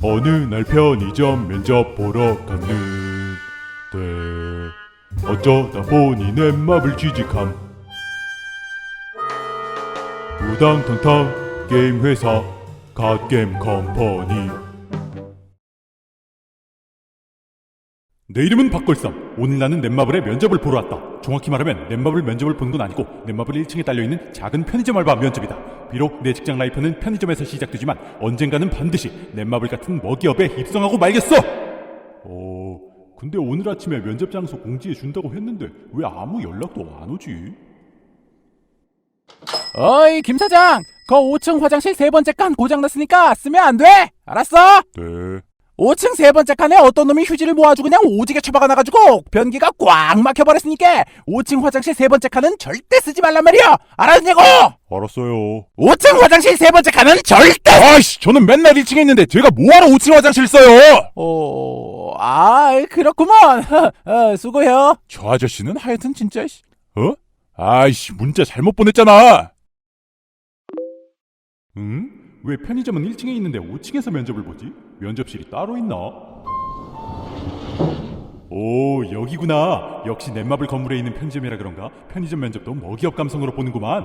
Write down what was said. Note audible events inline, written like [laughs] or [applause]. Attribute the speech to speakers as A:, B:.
A: 어느 날 편의점 면접 보러 갔는데 어쩌다 보니 넷마블 취직함 우당탕탕 게임 회사 갓게임 컴퍼니 내 이름은 박걸삼. 오늘 나는 넷마블의 면접을 보러 왔다. 정확히 말하면 넷마블 면접을 보는 건 아니고 넷마블 1층에 딸려있는 작은 편의점 알바 면접이다. 비록 내 직장 라이프는 편의점에서 시작되지만 언젠가는 반드시 넷마블 같은 먹이업에 입성하고 말겠어! 어... 근데 오늘 아침에 면접 장소 공지해 준다고 했는데 왜 아무 연락도 안 오지?
B: 어이 김 사장 그 5층 화장실 세 번째 칸 고장났으니까 쓰면 안 돼 알았어?
A: 네...
B: 5층 세 번째 칸에 어떤 놈이 휴지를 모아주고 그냥 오지게 처박아 놔가지고 변기가 꽉 막혀버렸으니까 5층 화장실 세 번째 칸은 절대 쓰지 말란 말이야 알았냐고
A: 알았어요.
B: 5층 화장실 세 번째 칸은 절대
A: 아이씨, 저는 맨날 1층에 있는데 제가 뭐하러 5층 화장실 써요?
B: 어... 아 그렇구먼 [laughs] 어, 수고해요
A: 저 아저씨는 하여튼 진짜 씨. 어? 아이씨 문자 잘못 보냈잖아. 응? 왜 편의점은 1층에 있는데 5층에서 면접을 보지? 면접실이 따로 있나? 오 여기구나. 역시 넷마블 건물에 있는 편의점이라 그런가 편의점 면접도 먹이업 감성으로 보는구만.